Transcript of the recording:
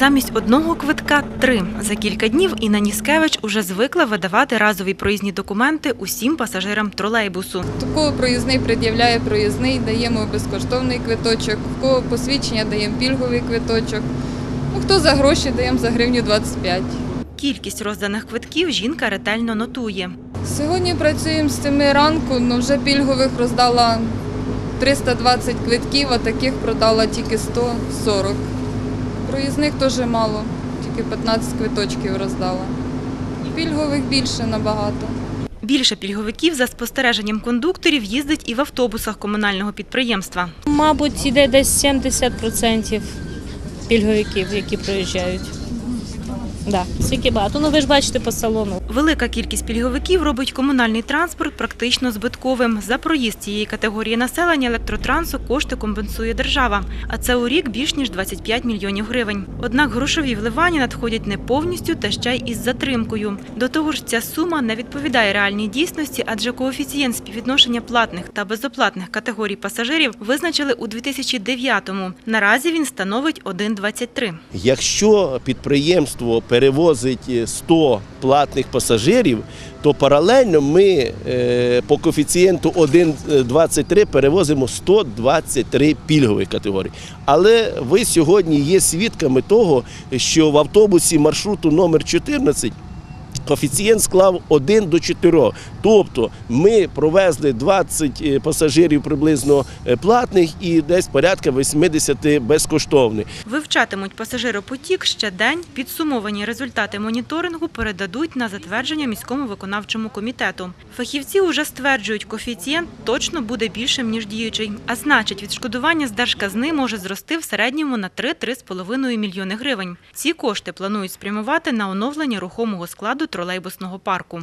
Замість одного квитка три. За кілька днів Інна Ніскевич уже звикла видавати разові проїзні документи усім пасажирам тролейбусу. У кого проїзний пред'являє проїзний, даємо безкоштовний квиточок, у кого посвідчення даємо пільговий квиточок. Ну, хто за гроші даємо за гривню 25. Кількість розданих квитків жінка ретельно нотує. Сьогодні працюємо з цими ранку, але вже пільгових роздала 320 квитків, а таких продала тільки 140. Проїзних теж мало, тільки 15 квиточків роздала. Пільгових більше набагато. Більше пільговиків за спостереженням кондукторів їздить і в автобусах комунального підприємства. Мабуть, іде десь 70% пільговиків, які проїжджають. Да, скільки багато. Ну ви ж бачите по салону. Велика кількість пільговиків робить комунальний транспорт практично збитковим. За проїзд цієї категорії населення електротрансу кошти компенсує держава, а це у рік більш ніж 25 мільйонів гривень. Однак грошові вливання надходять не повністю та ще й із затримкою. До того ж, ця сума не відповідає реальній дійсності, адже коефіцієнт співвідношення платних та безоплатних категорій пасажирів визначили у 2009-му. Наразі він становить 1,23. Якщо підприємство перевозить е, 100 платних пасажирів, то паралельно ми е, по коефіцієнту 1,23 перевозимо 123 пільгові категорії. Але ви сьогодні є свідками того, що в автобусі маршруту номер 14 Коефіцієнт склав 1 до 4. Тобто ми провезли 20 е, пасажирів приблизно е, платних і десь порядка 80 безкоштовних. Вивчатимуть пасажиропотік щодень. Підсумовані результати моніторингу передадуть на затвердження міському виконавчому комітету. Фахівці уже стверджують, коефіцієнт точно буде більшим ніж діючий. А значить, відшкодування з держказни може зрости в середньому на 3-3,5 мільйони гривень. Ці кошти планують спрямувати на оновлення рухомого складу тролейбусного парку.